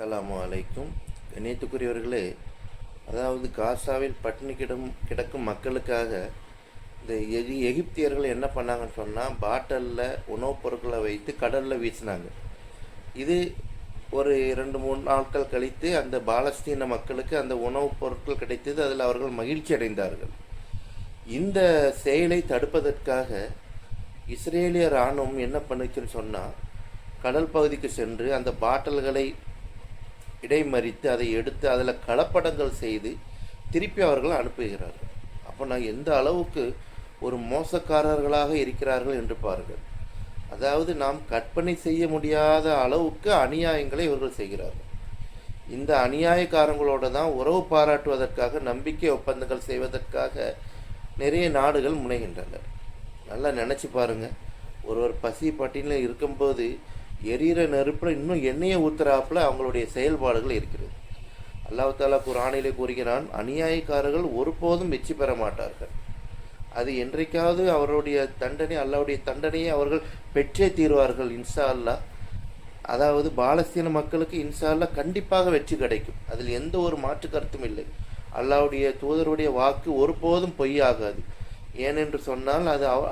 அஸ்லாம் அலைக்கும். கண்ணியத்துக்குரியவர்களே அதாவது காசாவில் பட்டினி கிடம் கிடக்கும் மக்களுக்காக இந்த எகி எகிப்தியர்கள் என்ன பண்ணாங்கன்னு சொன்னால் பாட்டலில் உணவுப் பொருட்களை வைத்து கடலில் வீசினாங்க. இது ஒரு ரெண்டு மூணு நாட்கள் கழித்து அந்த பாலஸ்தீன மக்களுக்கு அந்த உணவுப் பொருட்கள் கிடைத்தது. அதில் அவர்கள் மகிழ்ச்சி அடைந்தார்கள். இந்த செயலை தடுப்பதற்காக இஸ்ரேலிய இராணுவம் என்ன பண்ணுச்சுன்னு சொன்னால் கடல் பகுதிக்கு சென்று அந்த பாட்டில்களை இடைமறித்து அதை எடுத்து அதில் கலப்படங்கள் செய்து திருப்பி அவர்கள் அனுப்புகிறார்கள். அப்போ நான் எந்த அளவுக்கு ஒரு மோசக்காரர்களாக இருக்கிறார்கள் என்று பாருங்கள். அதாவது நாம் கற்பனை செய்ய முடியாத அளவுக்கு அநியாயங்களை இவர்கள் செய்கிறார்கள். இந்த அநியாயக்காரங்களோடு தான் உறவு பாராட்டுவதற்காக நம்பிக்கை ஒப்பந்தங்கள் செய்வதற்காக நிறைய நாடுகள் முனைகின்றனர் நல்லா நினச்சி பாருங்கள் ஒருவர் பசி பட்டினில் இருக்கும்போது எரியிற நெருப்பில் இன்னும் எண்ணெயை ஊத்துறாப்புல அவங்களுடைய செயல்பாடுகள் இருக்கிறது. அல்லாஹ் தாலா குரானிலே கூறுகிறான் அநியாயக்காரர்கள் ஒருபோதும் வெற்றி பெற மாட்டார்கள். அது என்றைக்காவது அவருடைய தண்டனை அல்லாவுடைய தண்டனையை அவர்கள் பெற்றே தீர்வார்கள் இன்ஷா அல்லாஹ் அதாவது பாலஸ்தீன மக்களுக்கு இன்ஷா அல்லா கண்டிப்பாக வெற்றி கிடைக்கும். அதில் எந்த ஒரு மாற்று கருத்தும் இல்லை. அல்லாவுடைய தூதருடைய வாக்கு ஒருபோதும் பொய்யாகாது. ஏனென்று சொன்னால் அது அவ-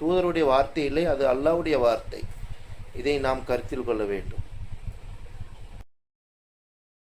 தூதருடைய வார்த்தை இல்லை அது அல்லாவுடைய வார்த்தை. இதை நாம் கருத்தில் கொள்ள வேண்டும்.